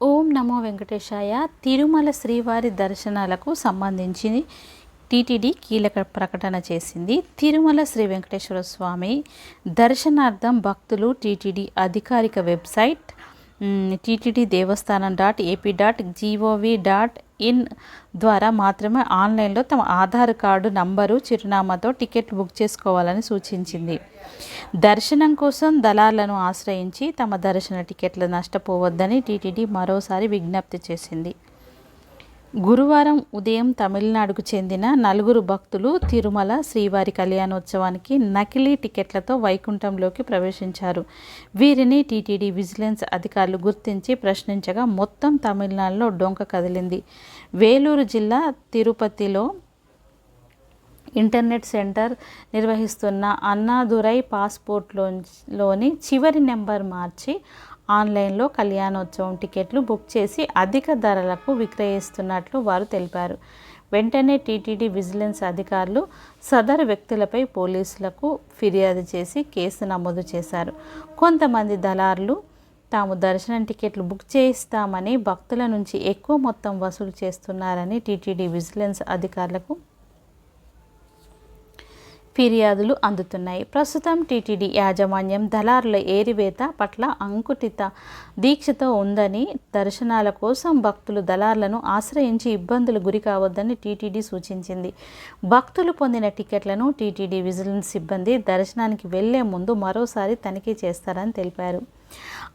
ఓం నమో వెంకటేశాయ. తిరుమల శ్రీవారి దర్శనాలకు సంబంధించి టీటీడీ కీలక ప్రకటన చేసింది. తిరుమల శ్రీ వెంకటేశ్వర స్వామి దర్శనార్థం భక్తులు టీటీడీ అధికారిక website TTD Devasthanam dot AP dot GOV dot in ద్వారా మాత్రమే ఆన్లైన్లో తమ ఆధార్ కార్డు నంబరు చిరునామాతో టికెట్ బుక్ చేసుకోవాలని సూచించింది. దర్శనం కోసం దళాలను ఆశ్రయించి తమ దర్శన టికెట్లు నష్టపోవద్దని టీటీడీ మరోసారి విజ్ఞప్తి చేసింది. గురువారం ఉదయం తమిళనాడుకు చెందిన నలుగురు భక్తులు తిరుమల శ్రీవారి కళ్యాణోత్సవానికి నకిలీ టికెట్లతో వైకుంఠంలోకి ప్రవేశించారు. వీరిని టీటీడీ విజిలెన్స్ అధికారులు గుర్తించి ప్రశ్నించగా మొత్తం తమిళనాడులో డొంక కదిలింది. వేలూరు జిల్లా తిరుపతిలో ఇంటర్నెట్ సెంటర్ నిర్వహిస్తున్న అన్నాదురై పాస్పోర్ట్లోని చివరి నెంబర్ మార్చి ఆన్లైన్లో కళ్యాణోత్సవం టికెట్లు బుక్ చేసి అధిక ధరలకు విక్రయిస్తున్నట్లు వారు తెలిపారు. వెంటనే టీటీడీ విజిలెన్స్ అధికారులు సదరు వ్యక్తులపై పోలీసులకు ఫిర్యాదు చేసి కేసు నమోదు చేశారు. కొంతమంది దళారులు తాము దర్శనం టికెట్లు బుక్ చేయిస్తామని భక్తుల నుంచి ఎక్కువ మొత్తం వసూలు చేస్తున్నారని టీటీడీ విజిలెన్స్ అధికారులకు ఫిర్యాదులు అందుతున్నాయి. ప్రస్తుతం టీటీడీ యాజమాన్యం దళారుల ఏరివేత పట్ల అంకుటిత దీక్షతో ఉందని దర్శనాల కోసం భక్తులు దళార్లను ఆశ్రయించి ఇబ్బందులు గురి కావద్దని టీటీడీ సూచించింది. భక్తులు పొందిన టికెట్లను టీటీడీ విజిలెన్స్ సిబ్బంది దర్శనానికి వెళ్ళే ముందు మరోసారి తనిఖీ చేస్తారని తెలిపారు.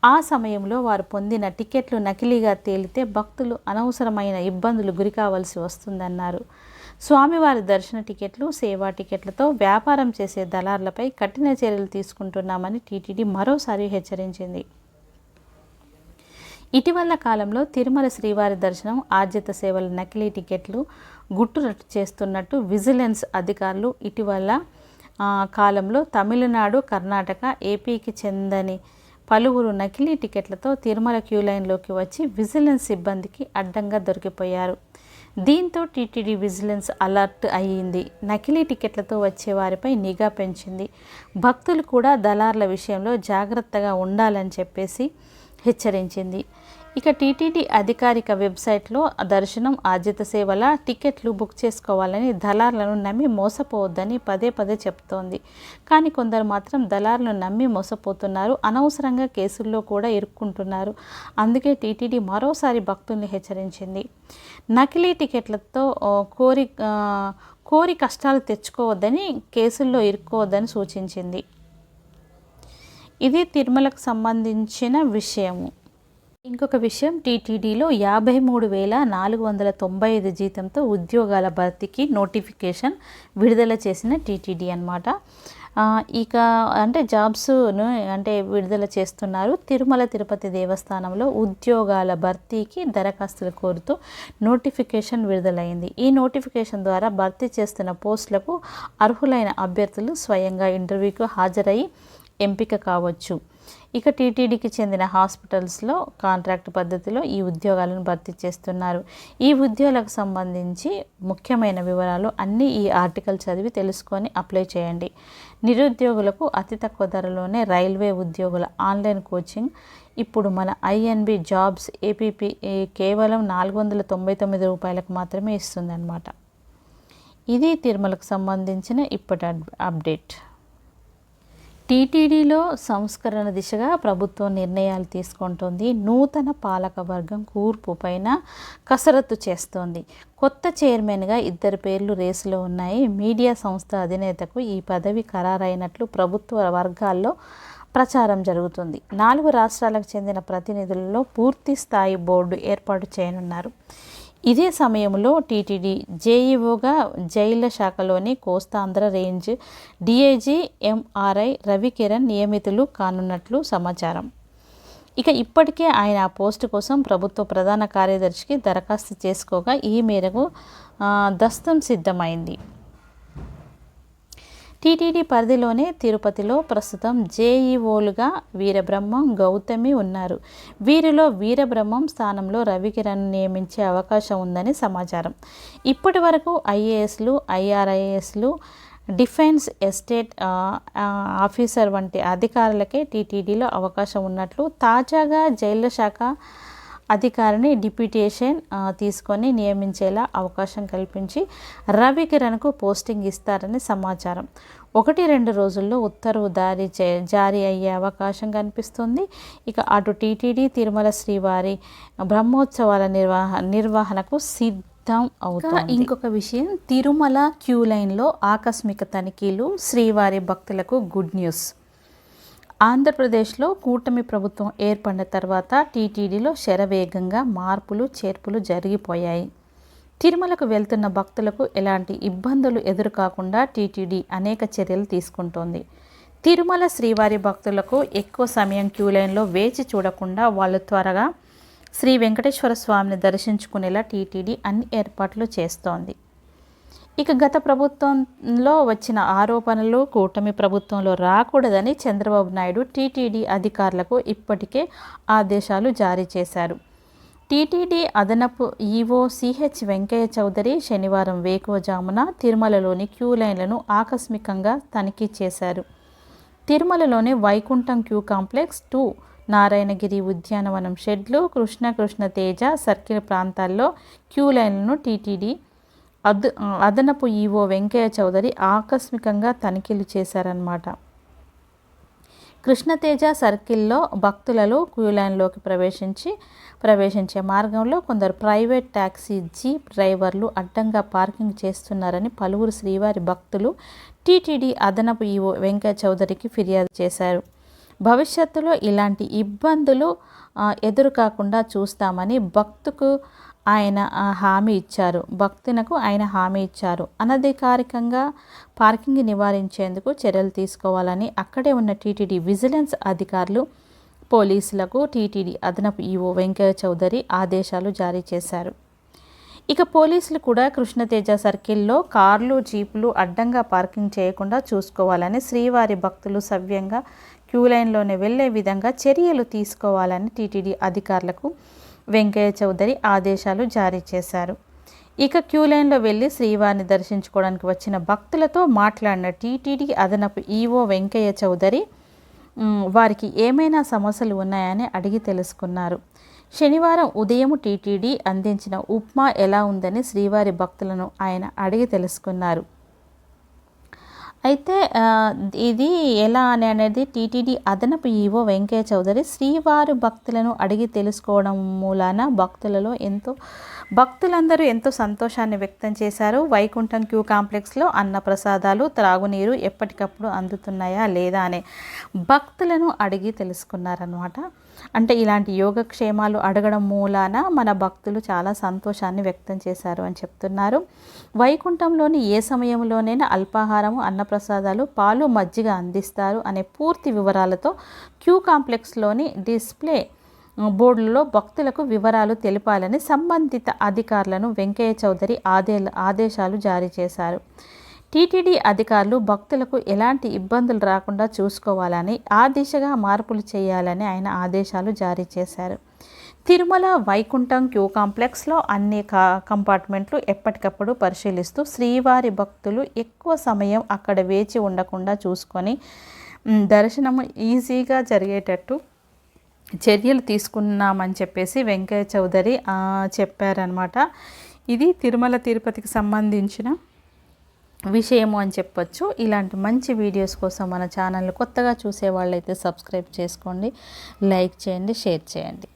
ఆ సమయంలో వారు పొందిన టికెట్లు నకిలీగా తేలితే భక్తులు అనవసరమైన ఇబ్బందులు గురికావలసి వస్తుందన్నారు. స్వామివారి దర్శన టికెట్లు సేవా టికెట్లతో వ్యాపారం చేసే దళార్లపై కఠిన చర్యలు తీసుకుంటున్నామని టీటీడీ మరోసారి హెచ్చరించింది. ఇటీవల కాలంలో తిరుమల శ్రీవారి దర్శనం ఆర్జిత సేవల నకిలీ టికెట్లు గుట్టురట్టు చేస్తున్నట్టు విజిలెన్స్ అధికారులు ఇటీవల కాలంలో తమిళనాడు కర్ణాటక ఏపీకి చెందని పలువురు నకిలీ టికెట్లతో తిరుమల క్యూ లైన్లోకి వచ్చి విజిలెన్స్ సిబ్బందికి అడ్డంగా దొరికిపోయారు. దీంతో టీటీడీ విజిలెన్స్ అలర్ట్ అయ్యింది. నకిలీ టికెట్లతో వచ్చే వారిపై నిఘా పెంచింది. భక్తులు కూడా దళార్ల విషయంలో జాగ్రత్తగా ఉండాలని చెప్పేసి హెచ్చరించింది. ఇక టీటీడీ అధికారిక వెబ్సైట్లో దర్శనం ఆద్యత సేవల టికెట్లు బుక్ చేసుకోవాలని దళార్లను నమ్మి మోసపోవద్దని పదే పదే చెప్తోంది. కానీ కొందరు మాత్రం దళారులను నమ్మి మోసపోతున్నారు అనవసరంగా కేసుల్లో కూడా ఇరుక్కుంటున్నారు. అందుకే టీటీడీ మరోసారి భక్తుల్ని హెచ్చరించింది. నకిలీ టికెట్లతో కోరి కోరి కష్టాలు తెచ్చుకోవద్దని కేసుల్లో ఇరుక్కోవద్దని సూచించింది. ఇది తిరుమలకు సంబంధించిన విషయము. ఇంకొక విషయం టీటీడీలో యాభై మూడు వేల నాలుగు వందల తొంభై ఐదు జీతంతో ఉద్యోగాల భర్తీకి నోటిఫికేషన్ విడుదల చేసిన టీటీడీ అనమాట ఇక అంటే జాబ్స్ను అంటే విడుదల చేస్తున్నారు. తిరుమల తిరుపతి దేవస్థానంలో ఉద్యోగాల భర్తీకి దరఖాస్తులు కోరుతూ నోటిఫికేషన్ విడుదలైంది. ఈ నోటిఫికేషన్ ద్వారా భర్తీ చేస్తున్న పోస్టులకు అర్హులైన అభ్యర్థులు స్వయంగా ఇంటర్వ్యూకు హాజరై ఎంపిక కావచ్చు. ఇక టీటీడీకి చెందిన హాస్పిటల్స్లో కాంట్రాక్ట్ పద్ధతిలో ఈ ఉద్యోగాలను భర్తీ చేస్తున్నారు. ఈ ఉద్యోగాలకు సంబంధించి ముఖ్యమైన వివరాలు అన్నీ ఈ ఆర్టికల్ చదివి తెలుసుకొని అప్లై చేయండి. నిరుద్యోగులకు అతి తక్కువ ధరలోనే రైల్వే ఉద్యోగుల ఆన్లైన్ కోచింగ్. ఇప్పుడు మన ఐఎన్బి జాబ్స్ ఏపీపీ కేవలం నాలుగు వందల తొంభై తొమ్మిది రూపాయలకు మాత్రమే ఇస్తుందన్నమాట. ఇది తిరుమలకు సంబంధించిన ఇప్పటి అప్డేట్. టీటీడీలో సంస్కరణ దిశగా ప్రభుత్వం నిర్ణయాలు తీసుకుంటుంది. నూతన పాలక వర్గం కూర్పు పైన కసరత్తు చేస్తోంది. కొత్త చైర్మన్గా ఇద్దరు పేర్లు రేసులో ఉన్నాయి. మీడియా సంస్థ అధినేతకు ఈ పదవి ఖరారైనట్లు ప్రభుత్వ వర్గాల్లో ప్రచారం జరుగుతుంది. నాలుగు రాష్ట్రాలకు చెందిన ప్రతినిధులలో పూర్తి స్థాయి బోర్డు ఏర్పాటు చేయనున్నారు. ఇదే సమయంలో టీటీడీ జేఈఓగా జైళ్ళ శాఖలోని Kostandhra range DIG MRI Ravikiran నియమితులు కానున్నట్లు సమాచారం. ఇక ఇప్పటికే ఆయన ఆ పోస్టు కోసం ప్రభుత్వ ప్రధాన కార్యదర్శికి దరఖాస్తు చేసుకోగా ఈ మేరకు దస్తం సిద్ధమైంది. టీటీడీ పరిధిలోనే తిరుపతిలో ప్రస్తుతం జేఈఓలుగా వీరబ్రహ్మం గౌతమి ఉన్నారు. వీరిలో వీరబ్రహ్మం స్థానంలో రవికిరణ్ నియమించే అవకాశం ఉందని సమాచారం. ఇప్పటి వరకు ఐఏఎస్లు ఐఆర్ఐఎస్లు డిఫెన్స్ ఎస్టేట్ ఆఫీసర్ వంటి అధికారులకే టీటీడీలో అవకాశం ఉన్నట్లు తాజాగా జైళ్ళ శాఖ అధికారిని డిప్యూటేషన్ తీసుకొని నియమించేలా అవకాశం కల్పించి రవికిరణ్కు పోస్టింగ్ ఇస్తారని సమాచారం. ఒకటి రెండు రోజుల్లో ఉత్తర్వు చే జారీ అయ్యే అవకాశం కనిపిస్తుంది. ఇక అటు టీటీడీ తిరుమల శ్రీవారి బ్రహ్మోత్సవాల నిర్వహ నిర్వహణకు సిద్ధం అవుతుంది. ఇంకొక విషయం తిరుమల క్యూ లైన్లో ఆకస్మిక తనిఖీలు శ్రీవారి భక్తులకు గుడ్ న్యూస్. ఆంధ్రప్రదేశ్లో కూటమి ప్రభుత్వం ఏర్పడిన తర్వాత టీటీడీలో శరవేగంగా మార్పులు చేర్పులు జరిగిపోయాయి. తిరుమలకు వెళ్తున్న భక్తులకు ఎలాంటి ఇబ్బందులు ఎదురుకాకుండా టీటీడీ అనేక చర్యలు తీసుకుంటోంది. తిరుమల శ్రీవారి భక్తులకు ఎక్కువ సమయం క్యూ లైన్లో వేచి చూడకుండా వాళ్ళు త్వరగా శ్రీ వెంకటేశ్వర స్వామిని దర్శించుకునేలా టీటీడీ అన్ని ఏర్పాట్లు చేస్తోంది. ఇక గత ప్రభుత్వంలో వచ్చిన ఆరోపణలు కూటమి ప్రభుత్వంలో రాకూడదని చంద్రబాబు నాయుడు టీటీడీ అధికారులకు ఇప్పటికే ఆదేశాలు జారీ చేశారు. టీటీడీ అదనపు ఈవో సిహెచ్ వెంకయ్య చౌదరి శనివారం వేకువజామున తిరుమలలోని క్యూ లైన్లను ఆకస్మికంగా తనిఖీ చేశారు. తిరుమలలోని Vaikuntham queue complex two Narayanagiri ఉద్యానవనం షెడ్లు కృష్ణ కృష్ణ తేజ సర్కిల్ ప్రాంతాల్లో క్యూ లైన్లను టీటీడీ అద్ అదనపు ఈవో వెంకయ్య చౌదరి ఆకస్మికంగా తనిఖీలు చేశారన్నమాట. కృష్ణతేజ సర్కిల్లో భక్తులలో క్యూలైన్లోకి ప్రవేశించి ప్రవేశించే మార్గంలో కొందరు ప్రైవేట్ ట్యాక్సీ జీప్ డ్రైవర్లు అడ్డంగా పార్కింగ్ చేస్తున్నారని పలువురు శ్రీవారి భక్తులు టీటీడీ అదనపు ఈవో వెంకయ్య చౌదరికి ఫిర్యాదు చేశారు. భవిష్యత్తులో ఇలాంటి ఇబ్బందులు ఎదురు కాకుండా చూస్తామని భక్తుకు ఆయన హామీ ఇచ్చారు. భక్తునకు ఆయన హామీ ఇచ్చారు. అనధికారికంగా పార్కింగ్ నివారించేందుకు చర్యలు తీసుకోవాలని అక్కడే ఉన్న టీటీడీ విజిలెన్స్ అధికారులు పోలీసులకు టీటీడీ అదనపు ఈవో వెంకయ్య చౌదరి ఆదేశాలు జారీ చేశారు. ఇక పోలీసులు కూడా కృష్ణతేజ సర్కిల్లో కార్లు జీపులు అడ్డంగా పార్కింగ్ చేయకుండా చూసుకోవాలని శ్రీవారి భక్తులు సవ్యంగా క్యూ లైన్లోనే వెళ్ళే విధంగా చర్యలు తీసుకోవాలని టీటీడీ అధికారులకు వెంకయ్య చౌదరి ఆదేశాలు జారీ చేశారు. ఇక క్యూ లైన్లో వెళ్ళి శ్రీవారిని దర్శించుకోవడానికి వచ్చిన భక్తులతో మాట్లాడిన టీటీడీ అదనపు ఈవో వెంకయ్య చౌదరి వారికి ఏమైనా సమస్యలు ఉన్నాయని అడిగి తెలుసుకున్నారు. శనివారం ఉదయం టీటీడీ అందించిన ఉప్మా ఎలా ఉందని శ్రీవారి భక్తులను ఆయన అడిగి తెలుసుకున్నారు. అయితే ఇది ఎలా అని అనేది టీటీడీ అదనపు ఈవో వెంకయ్య చౌదరి శ్రీవారు భక్తులను అడిగి తెలుసుకోవడం మూలాన భక్తులలో ఎంతో భక్తులందరూ ఎంతో సంతోషాన్ని వ్యక్తం చేశారు. వైకుంఠం క్యూ కాంప్లెక్స్లో అన్న ప్రసాదాలు త్రాగునీరు ఎప్పటికప్పుడు అందుతున్నాయా లేదా అనే భక్తులను అడిగి తెలుసుకున్నారనమాట అంటే ఇలాంటి యోగక్షేమాలు అడగడం మూలాన మన భక్తులు చాలా సంతోషాన్ని వ్యక్తం చేశారు అని చెప్తున్నారు. వైకుంఠంలోని ఏ సమయంలోనైనా అల్పాహారము అన్నప్రసాదాలు పాలు మజ్జిగ అందిస్తారు అనే పూర్తి వివరాలతో క్యూ కాంప్లెక్స్లోని డిస్ప్లే బోర్డులలో భక్తులకు వివరాలు తెలిపాలని సంబంధిత అధికారులను వెంకయ్య చౌదరి ఆదే ఆదేశాలు జారీ చేశారు. టీటీడీ అధికారులు భక్తులకు ఎలాంటి ఇబ్బందులు రాకుండా చూసుకోవాలని ఆ దిశగా మార్పులు చేయాలని ఆయన ఆదేశాలు జారీ చేశారు. తిరుమల వైకుంఠం క్యూ కాంప్లెక్స్లో అన్ని కా కంపార్ట్మెంట్లు ఎప్పటికప్పుడు పరిశీలిస్తూ శ్రీవారి భక్తులు ఎక్కువ సమయం అక్కడ వేచి ఉండకుండా చూసుకొని దర్శనం దర్శనము ఈజీగా జరిగేటట్టు చర్యలు తీసుకున్నామని చెప్పేసి వెంకయ్య చౌదరి చెప్పారనమాట ఇది తిరుమల తిరుపతికి సంబంధించిన విషయము అని చెప్పొచ్చు. ఇలాంటి మంచి వీడియోస్ కోసం మన ఛానల్ కొత్తగా చూసే వాళ్ళైతే సబ్స్క్రైబ్ చేసుకోండి లైక్ చేయండి షేర్ చేయండి.